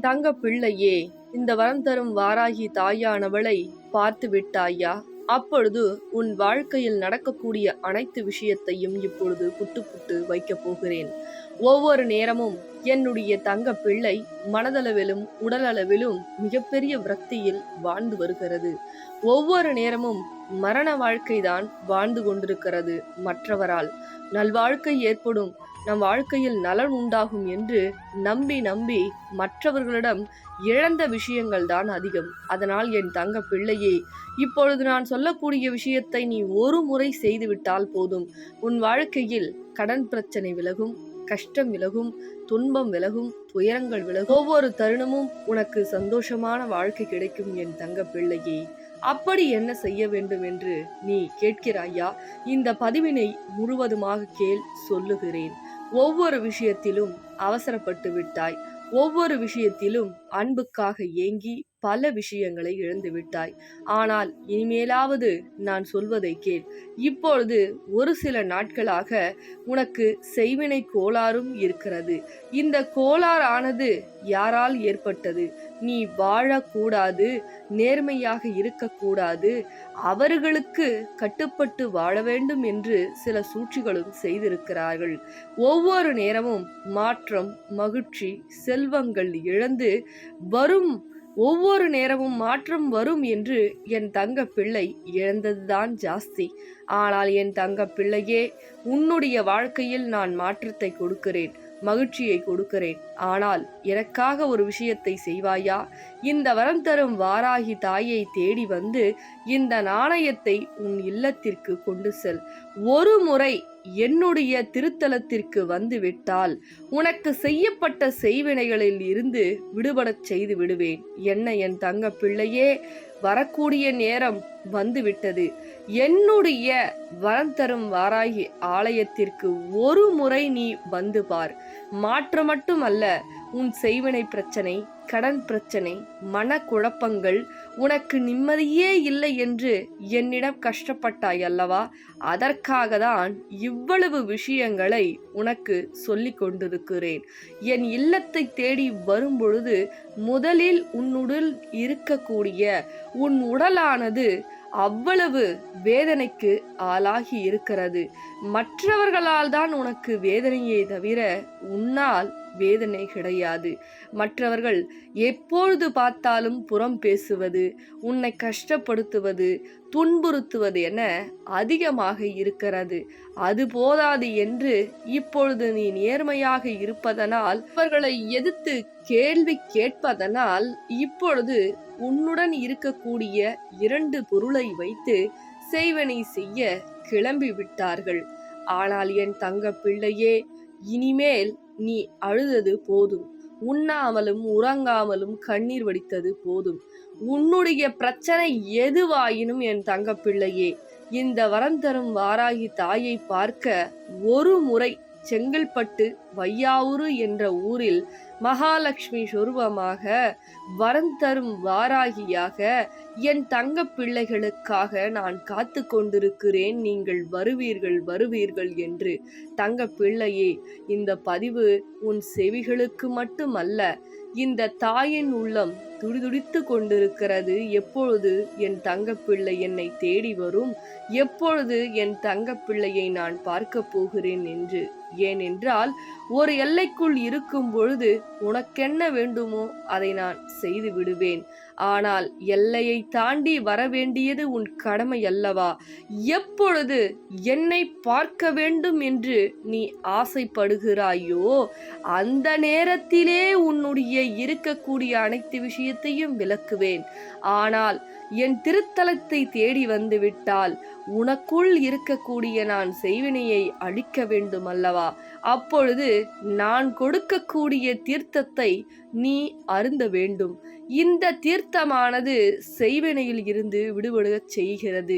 தங்க பிள்ளையே இந்த வரம் தரும் வாராகி தாயானவளை பார்த்து விட்டாயா? அப்பொழுது உன் வாழ்க்கையில் நடக்கக்கூடிய அனைத்து விஷயத்தையும் இப்பொழுது புட்டு புட்டு வைக்கப் போகிறேன். ஒவ்வொரு நேரமும் என்னுடைய தங்க பிள்ளை மனதளவிலும் உடலளவிலும் மிகப்பெரிய விரக்தியில் வாழ்ந்து வருகிறது. ஒவ்வொரு நேரமும் மரண வாழ்க்கைதான் வாழ்ந்து கொண்டிருக்கிறது மற்றவரால். நல்வாழ்க்கை ஏற்படும் நம் வாழ்க்கையில் நலன் உண்டாகும் என்று நம்பி நம்பி மற்றவர்களிடம் இழந்த விஷயங்கள் தான் அதிகம். அதனால் என் தங்க பிள்ளையே இப்பொழுது நான் சொல்லக்கூடிய விஷயத்தை நீ ஒரு முறை செய்துவிட்டால் போதும். உன் வாழ்க்கையில் கடன் பிரச்சனை விலகும் கஷ்டம் விலகும் துன்பம் விலகும் துயரங்கள் விலகும். ஒவ்வொரு தருணமும் உனக்கு சந்தோஷமான வாழ்க்கை கிடைக்கும் என் தங்க பிள்ளையே. அப்படி என்ன செய்ய வேண்டும் என்று நீ கேட்கிறாயா? இந்த பதிவினை முழுவதுமாக கேள் சொல்லுகிறேன். ஒவ்வொரு விஷயத்திலும் அவசரப்பட்டு விட்டாய். ஒவ்வொரு விஷயத்திலும் அன்புக்காக ஏங்கி பல விஷயங்களை இழந்து விட்டாய். ஆனால் இனிமேலாவது நான் சொல்வதை கேள். இப்பொழுது ஒரு சில நாட்களாக உனக்கு செய்வினை கோளாறும் இருக்கிறது. இந்த கோளாறானது யாரால் ஏற்பட்டது? நீ வாழக்கூடாது நேர்மையாக இருக்கக்கூடாது அவர்களுக்கு கட்டுப்பட்டு வாழ வேண்டும் என்று சில சூழ்ச்சிகளும் செய்திருக்கிறார்கள். ஒவ்வொரு நேரமும் மாற்றம் மகிழ்ச்சி செல்வங்கள் இழந்து வரும். ஒவ்வொரு நேரமும் மாற்றம் வரும் என்று என் தங்க பிள்ளை இழந்ததுதான் ஜாஸ்தி. ஆனால் என் தங்க பிள்ளையே உன்னுடைய வாழ்க்கையில் நான் மாற்றத்தை கொடுக்கிறேன் மகிழ்ச்சியை கொடுக்கிறேன். ஆனால் எனக்காக ஒரு விஷயத்தை செய்வாயா? இந்த வரம் தரும் வாராகி தாயை தேடி வந்து இந்த நாணயத்தை உன் இல்லத்திற்கு கொண்டு செல். ஒரு முறை என்னுடைய திருத்தலத்திற்கு வந்துவிட்டால் உனக்கு செய்யப்பட்ட செய்வினைகளில் இருந்து விடுபடச் செய்து விடுவேன். என்ன என் தங்க பிள்ளையே வரக்கூடிய நேரம் வந்துவிட்டது. என்னுடைய வரம் தரும் வாராகி ஆலயத்திற்கு ஒரு முறை நீ வந்து பார். மாற்ற மட்டுமல்ல உன் செய்வினை பிரச்சனை கடன் பிரச்சனை மனக்குழப்பங்கள் உனக்கு நிம்மதியே இல்லை என்று என்னிடம் கஷ்டப்பட்டாய் அல்லவா? அதற்காக தான் இவ்வளவு விஷயங்களை உனக்கு சொல்லி கொண்டிருக்கிறேன். என் இல்லத்தை தேடி வரும்பொழுது முதலில் உன்னுடன் இருக்கக்கூடிய உன் உடலானது அவ்வளவு வேதனைக்கு ஆளாகி இருக்கிறது. மற்றவர்களால் தான் உனக்கு வேதனையை தவிர உன்னால் வேதனை கிடையாது. மற்றவர்கள் எப்பொழுது பார்த்தாலும் புறம் பேசுவது உன்னை கஷ்டப்படுத்துவது துன்புறுத்துவது என அதிகமாக இருக்கிறது. அது போதாது என்று இப்பொழுது நீ நேர்மையாக இருப்பதனால் அவர்களை எதிர்த்து கேள்வி கேட்பதனால் இப்பொழுது உன்னுடன் இருக்கக்கூடிய இரண்டு பொருளை வைத்து செய்வனை செய்ய கிளம்பி விட்டார்கள் ஆனால் என் தங்க பிள்ளையே இனிமேல் நீ அழுதது போதும். உண்ணாமலும் உறங்காமலும் கண்ணீர் வடித்தது போதும். உன்னுடைய பிரச்சனை எதுவாயினும் என் தங்கப்பிள்ளையே இந்த வரம் தரும் வாராகி தாயை பார்க்க ஒரு முறை செங்கல்பட்டு வையாவூரு என்ற ஊரில் மகாலட்சுமி சொருபமாக வரம் தரும் வாராகியாக என் தங்க பிள்ளைகளுக்காக நான் காத்து கொண்டிருக்கிறேன் நீங்கள் வருவீர்கள் வருவீர்கள் என்று தங்க பிள்ளையே இந்த பதிவு உன் செவிகளுக்கு மட்டுமல்ல இந்த தாயின் உள்ளம் துடிதுடித்து கொண்டிருக்கிறது. எப்பொழுது என் தங்கப்பிள்ளை என்னை தேடி வரும்? எப்பொழுது என் தங்கப்பிள்ளையை நான் பார்க்க போகிறேன் என்று? ஏனென்றால் ஒரு எல்லைக்குள் இருக்கும் பொழுது உனக்கென்ன வேண்டுமோ அதை நான் செய்து விடுவேன். ஆனால் எல்லையை தாண்டி வர வேண்டியது உன் கடமை அல்லவா? எப்பொழுது என்னை பார்க்க வேண்டும் என்று நீ ஆசைப்படுகிறாயோ அந்த நேரத்திலே உன்னுடைய இருக்கக்கூடிய அனைத்து விஷயத்தையும் விளக்குவேன். ஆனால் என் திருத்தலத்தை தேடி வந்து விட்டால் உனக்குள் இருக்கக்கூடிய நான் செய்வினையை அழிக்க வேண்டும் அல்லவா அப்பொழுது நான் கொடுக்கக்கூடிய தீர்த்தத்தை நீ அருந்த வேண்டும். இந்த தீர்த்தமானது செய்வினையில் இருந்து விடுபடச் செய்கிறது.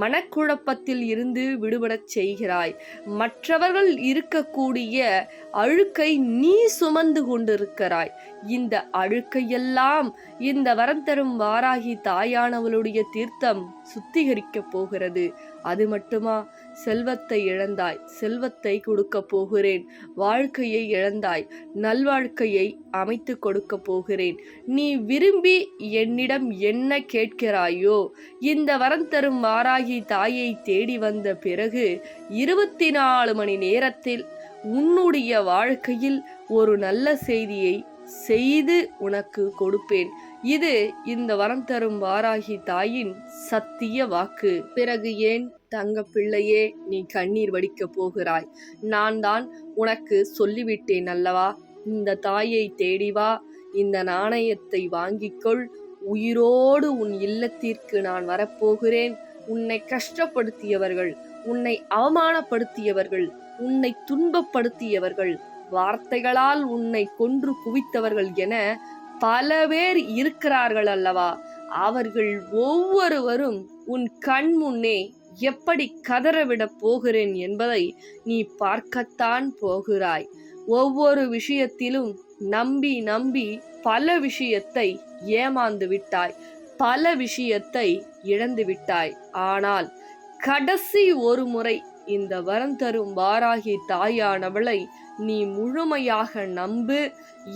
மனக்குழப்பத்தில் இருந்து விடுபடச் செய்கிறாய். மற்றவர்கள் இருக்கக்கூடிய அழுக்கை நீ சுமந்து கொண்டிருக்கிறாய். இந்த அழுக்கையெல்லாம் இந்த வரம் தரும் வாராகி தாயானவளுடைய தீர்த்தம் சுத்திகரிக்கப் போகிறது. அது மட்டுமா? செல்வத்தை இழந்தாய். செல்வத்தை கொடுக்க போகிறேன். வாழ்க்கையை இழந்தாய். நல்வாழ்க்கையை அமைத்து கொடுக்க போகிறேன். நீ விரும்பி என்னிடம் என்ன கேட்கிறாயோ இந்த வரம் தரும் வாராகி தாயை தேடி வந்த பிறகு இருபத்தி நாலு மணி நேரத்தில் உன்னுடைய வாழ்க்கையில் ஒரு நல்ல செய்தியை செய்து உனக்கு கொடுப்பேன். இது இந்த வரம் தரும் வாராகி தாயின் சத்திய வாக்கு. பிறகு ஏன் தங்க பிள்ளையே நீ கண்ணீர் வடிக்கப் போகிறாய்? நான் தான் உனக்கு சொல்லிவிட்டேன் அல்லவா? இந்த தாயை தேடி வா. இந்த நாணயத்தை வாங்கிக்கொள். உயிரோடு உன் இல்லத்திற்கு நான் வரப்போகிறேன். உன்னை கஷ்டப்படுத்தியவர்கள் உன்னை அவமானப்படுத்தியவர்கள் உன்னை துன்பப்படுத்தியவர்கள் வார்த்தைகளால் உன்னை கொன்று குவித்தவர்கள் என பல பேர் இருக்கிறார்கள் அல்லவா? அவர்கள் ஒவ்வொருவரும் உன் கண் முன்னே எப்படி கதறவிடப் போகிறேன் என்பதை நீ பார்க்கத்தான் போகிறாய். ஒவ்வொரு விஷயத்திலும் நம்பி நம்பி பல விஷயத்தை ஏமாந்து விட்டாய். பல விஷயத்தை இழந்து விட்டாய். ஆனால் கடைசி ஒரு முறை இந்த வரம் தரும் வாராகி தாயானவளை நீ முழுமையாக நம்பு.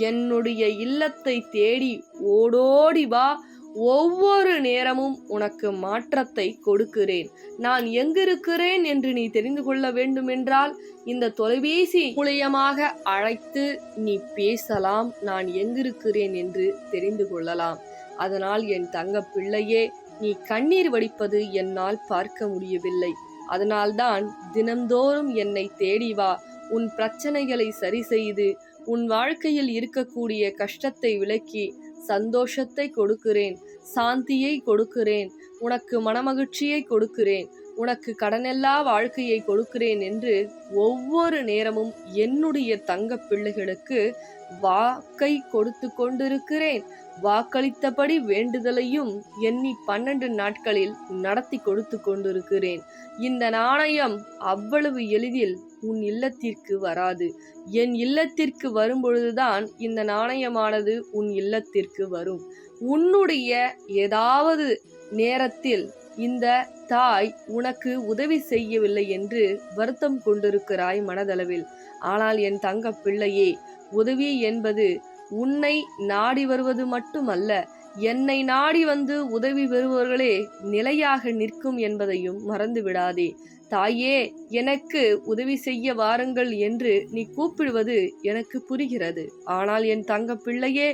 என்னுடைய இல்லத்தை தேடி ஓடோடி வா. ஒவ்வொரு நேரமும் உனக்கு மாற்றத்தை கொடுக்கிறேன். நான் எங்கிருக்கிறேன் என்று நீ தெரிந்து கொள்ள வேண்டுமென்றால் இந்த தொலைபேசி மூலியமாக அழைத்து நீ பேசலாம். நான் எங்கிருக்கிறேன் என்று தெரிந்து கொள்ளலாம். அதனால் என் தங்க பிள்ளையே நீ கண்ணீர் வடிப்பது என்னால் பார்க்க முடியவில்லை. அதனால்தான் தினம்தோறும் என்னை தேடி வா. உன் பிரச்சனைகளை சரி செய்து உன் வாழ்க்கையில் இருக்கக்கூடிய கஷ்டத்தை விலக்கி சந்தோஷத்தை கொடுக்கிறேன் சாந்தியை கொடுக்கிறேன் உனக்கு மனமகிழ்ச்சியை கொடுக்கிறேன். உனக்கு கடனெல்லா வாழ்க்கையை கொடுக்கிறேன் என்று ஒவ்வொரு நேரமும் என்னுடைய தங்க பிள்ளைகளுக்கு வாக்கை கொடுத்து கொண்டிருக்கிறேன். வாக்களித்தபடி வேண்டுதலையும் எண்ணி பன்னெண்டு நாட்களில் நடத்தி கொடுத்து கொண்டிருக்கிறேன். இந்த நாணயம் அவ்வளவு எளிதில் உன் இல்லத்திற்கு வராது. என் இல்லத்திற்கு வரும்பொழுதுதான் இந்த நாணயமானது உன் இல்லத்திற்கு வரும். உன்னுடைய ஏதாவது நேரத்தில் இந்த தாய் உனக்கு உதவி செய்யவில்லை என்று வருத்தம் கொண்டிருக்கிறாய் மனதளவில். ஆனால் என் தங்க பிள்ளையே உதவி என்பது உன்னை நாடி வருவது மட்டுமல்ல என்னை நாடி வந்து உதவி பெறுபவர்களே நிலையாக நிற்கும் என்பதையும் மறந்து விடாதே தாயே எனக்கு உதவி செய்ய வாருங்கள் என்று நீ கூப்பிடுவது எனக்கு புரிகிறது. ஆனால் என் தங்க பிள்ளையே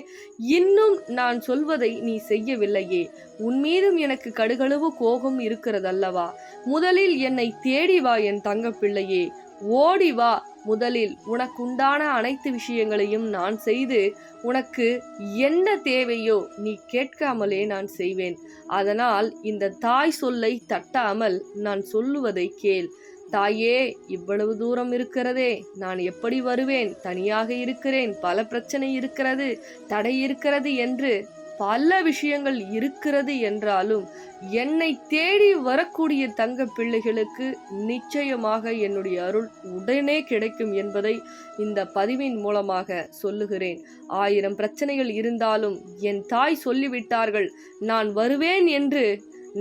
இன்னும் நான் சொல்வதை நீ செய்யவில்லையே. உன்மீதும் எனக்கு கடுகளவு கோபம் இருக்கிறதல்லவா? முதலில் என்னை தேடி வா என் தங்க பிள்ளையே. ஓடி வா முதலில். உனக்குண்டான அனைத்து விஷயங்களையும் நான் செய்து உனக்கு என்ன தேவையோ நீ கேட்காமலே நான் செய்வேன். அதனால் இந்த தாய் சொல்லை தட்டாமல் நான் சொல்லுவதை கேள். தாயே இவ்வளவு தூரம் இருக்கிறதே. நான் எப்படி வருவேன்? தனியாக இருக்கிறேன். பல பிரச்சனை இருக்கிறது. தடை இருக்கிறது என்று பல விஷயங்கள் இருக்கிறது என்றாலும் என்னை தேடி வரக்கூடிய தங்க பிள்ளைகளுக்கு நிச்சயமாக என்னுடைய அருள் உடனே கிடைக்கும் என்பதை இந்த பதிவின் மூலமாக சொல்லுகிறேன். ஆயிரம் பிரச்சனைகள் இருந்தாலும் என் தாய் சொல்லிவிட்டார்கள் நான் வருவேன் என்று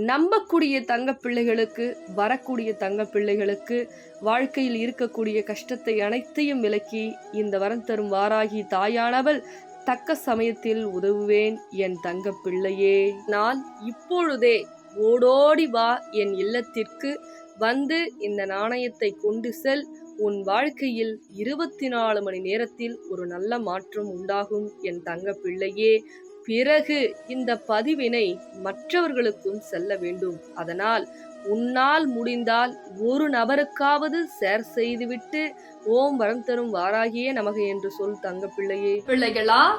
நம்பக்கூடிய தங்க பிள்ளைகளுக்கு வரக்கூடிய தங்க பிள்ளைகளுக்கு வாழ்க்கையில் இருக்கக்கூடிய கஷ்டத்தை அனைத்தையும் விலக்கி இந்த வரம் தரும் வாராகி தாயானவள் தக்க சமயத்தில் உதவுவேன் என் தங்க பிள்ளையே. நான் இப்பொழுதே ஓடோடி வா என் இல்லத்திற்கு வந்து இந்த நாணயத்தை கொண்டு செல். உன் வாழ்க்கையில் இருபத்தி நாலு மணி நேரத்தில் ஒரு நல்ல மாற்றம் உண்டாகும் என் தங்க பிள்ளையே. பிறகு இந்த பதிவினை மற்றவர்களுக்கும் செல்ல வேண்டும். அதனால் உன்னால் முடிந்தால் ஒரு நபருக்காவது சேர் செய்துவிட்டு ஓம் வரம் தரும் வாராகியே நமக என்று சொல் தங்க பிள்ளையே. பிள்ளைகளா